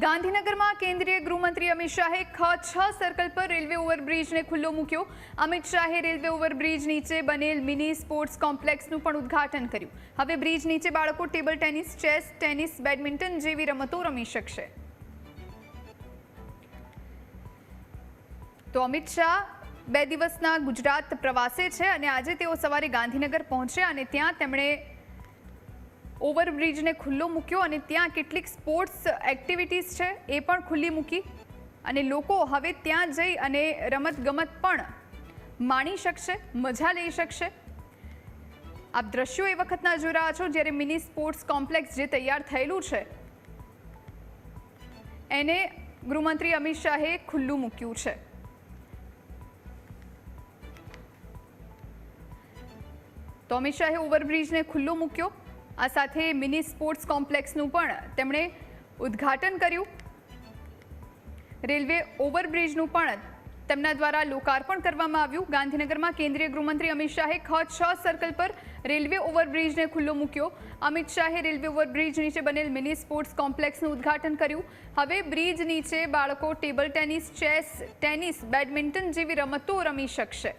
ગાંધીનગરમાં કેન્દ્રીય ગૃહમંત્રી અમિત શાહે ખ છ સર્કલ પર રેલવે ઓવરબ્રિજને ખુલ્લો મૂક્યો. અમિત શાહે રેલવે ઓવરબ્રિજ નીચે બનેલ મિની સ્પોર્ટ્સ કોમ્પ્લેક્સનું પણ ઉદ્ઘાટન કર્યું. હવે બ્રિજ નીચે બાળકો table tennis chess tennis badminton જેવી રમતો રમી શકશે. તો અમિત શાહ બે દિવસના ગુજરાત પ્રવાસે છે અને આજે તેઓ સવારે ગાંધીનગર પહોંચ્યા અને ત્યાં તેમણે ઓવરબ્રિજને ખુલ્લો મૂક્યો અને ત્યાં કેટલીક સ્પોર્ટ્સ એક્ટિવિટીઝ છે, એ પણ ખુલ્લી મૂકી. અને લોકો હવે ત્યાં જઈ અને રમતગમત પણ માણી શકશે, મજા લઈ શકશે. આપ દ્રશ્યો એ વખતના જોઈ રહ્યા છો, જ્યારે મિની સ્પોર્ટ્સ કોમ્પ્લેક્સ જે તૈયાર થયેલું છે, એને ગૃહમંત્રી અમિત શાહે ખુલ્લું મૂક્યું છે. તો અમિત શાહે ઓવરબ્રિજને ખુલ્લો મૂક્યો. આ સાથે મિની સ્પોર્ટ્સ કોમ્પ્લેક્સનું પણ તેમણે ઉદ્ઘાટન કર્યું. રેલવે ઓવરબ્રિજનું પણ તેમના દ્વારા લોકાર્પણ કરવામાં આવ્યું. ગાંધીનગરમાં કેન્દ્રીય ગૃહમંત્રી અમિત શાહે ખ છ સર્કલ પર રેલવે ઓવરબ્રિજને ખુલ્લો મૂક્યો. અમિત શાહે રેલવે ઓવરબ્રિજ નીચે બનેલ મિની સ્પોર્ટ્સ કોમ્પ્લેક્સનું ઉદ્ઘાટન કર્યું. હવે બ્રિજ નીચે બાળકો table tennis, chess, tennis, badminton જેવી રમતો રમી શકશે.